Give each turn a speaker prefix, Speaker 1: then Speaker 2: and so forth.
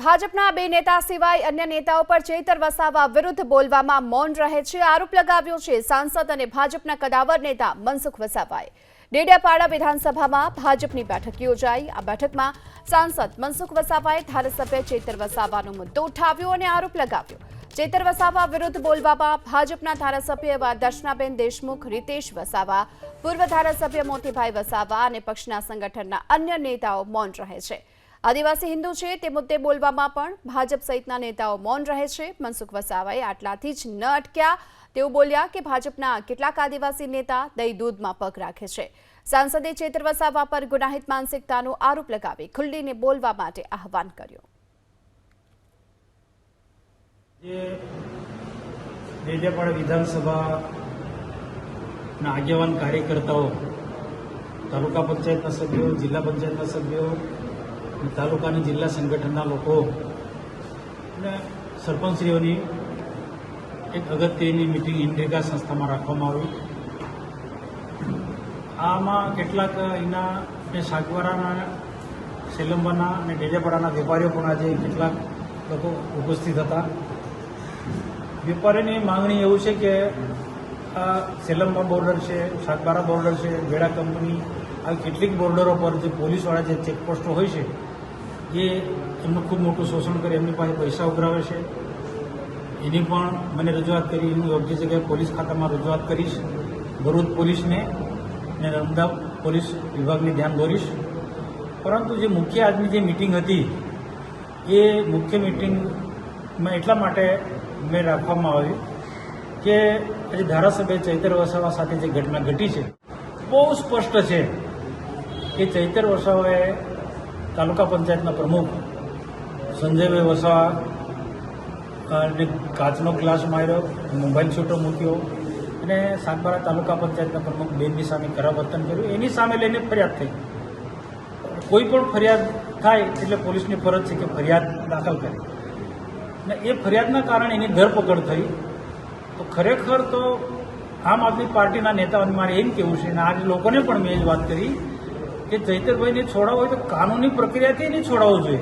Speaker 1: ભાજપના બે નેતા સિવાય અન્ય નેતાઓ પર ચેતર વસાવા વિરુદ્ધ બોલવામાં મૌન રહે છે. આરોપ લગાવ્યો છે સાંસદ અને ભાજપના કદાવર નેતા મનસુખ વસાવાએ. ડેડિયાપાડા વિધાનસભામાં ભાજપની બેઠક યોજાઈ. આ બેઠકમાં સાંસદ મનસુખ વસાવાએ ધારાસભ્ય ચેતર વસાવાનો મુદ્દો ઉઠાવ્યો અને આરોપ લગાવ્યો. ચેતર વસાવા વિરુદ્ધ બોલવામાં ભાજપના ધારાસભ્ય એવા દર્શનાબેન દેશમુખ, રીતેશ વસાવા, પૂર્વ ધારાસભ્ય મોતીભાઈ વસાવા અને પક્ષના સંગઠનના અન્ય નેતાઓ મૌન રહે છે. આદિવાસી હિન્દુ છે તે મુદ્દે બોલવામાં પણ ભાજપ સહિતના નેતાઓ મૌન રહે છે. મનસુખ વસાવાએ આટલાથી જ ન અટક્યા. તેઓ બોલ્યા કે ભાજપના કેટલાક આદિવાસી નેતા દહીં દૂધમાં પગ રાખે છે. સાંસદે ચેતર વસાવા પર ગુનાહિત માનસિકતાનો આરોપ લગાવી ખુલ્લીને બોલવા માટે આહવાન કર્યું.
Speaker 2: ડેડિયાપાડા વિધાનસભાના આગેવાન કાર્યકર્તાઓ, તાલુકા પંચાયતના સભ્યો, જિલ્લા પંચાયતના સભ્યો તાલુકાની જિલ્લા સંગઠનના લોકો અને સરપંચશ્રીઓની એક અગત્યની મિટિંગ ઇન્ડિકા સંસ્થામાં રાખવામાં આવી. આમાં કેટલાક અહીંના અને શાકવારાના સેલંબાના અને ડેડિયાપાડાના વેપારીઓ પણ આજે કેટલાક લોકો ઉપસ્થિત હતા. વેપારીની માંગણી એવું છે કે આ સેલમમાં બોર્ડર છે શાકબારા બોર્ડર છે, વેડા કંપની, આ કેટલીક બોર્ડરો પર જે પોલીસવાળા જે ચેકપોસ્ટો હોય છે એ એમનું ખૂબ મોટું શોષણ કરી એમની પાસે પૈસા ઉઘરાવે છે. એની પણ મને રજૂઆત કરી, એનું યોગ્ય જગ્યાએ પોલીસ ખાતામાં રજૂઆત કરીશ. ભરૂચ પોલીસને અને નર્મદા પોલીસ વિભાગને ધ્યાન દોરીશ. પરંતુ જે મુખ્ય આજની જે મિટિંગ હતી, એ મુખ્ય મિટિંગમાં એટલા માટે મેં રાખવામાં આવી કે આજે ધારાસભ્ય ચૈતર વસાવા સાથે જે ઘટના ઘટી છે, બહુ સ્પષ્ટ છે કે ચૈતર વસાવાએ તાલુકા પંચાયતના પ્રમુખ સંજયભાઈ વસાવા અને કાચનો ગ્લાસ માર્યો, મોબાઈલ છૂટો મૂક્યો, અને સાગબારા તાલુકા પંચાયતના પ્રમુખ બેનની સામે ખરાબ વર્તન કર્યું. એની સામે લઈને ફરિયાદ થઈ. કોઈ પણ ફરિયાદ થાય એટલે પોલીસની ફરજ છે કે ફરિયાદ દાખલ કરે. અને એ ફરિયાદના કારણે એની ધરપકડ થઈ. તો ખરેખર તો આમ આદમી પાર્ટીના નેતાઓને મારે એમ કેવું છે, અને આજે લોકોને પણ મેં જ વાત કરી કે ચૈતરભાઈને છોડાવવો હોય તો કાનૂની પ્રક્રિયાથી એને છોડાવવો જોઈએ.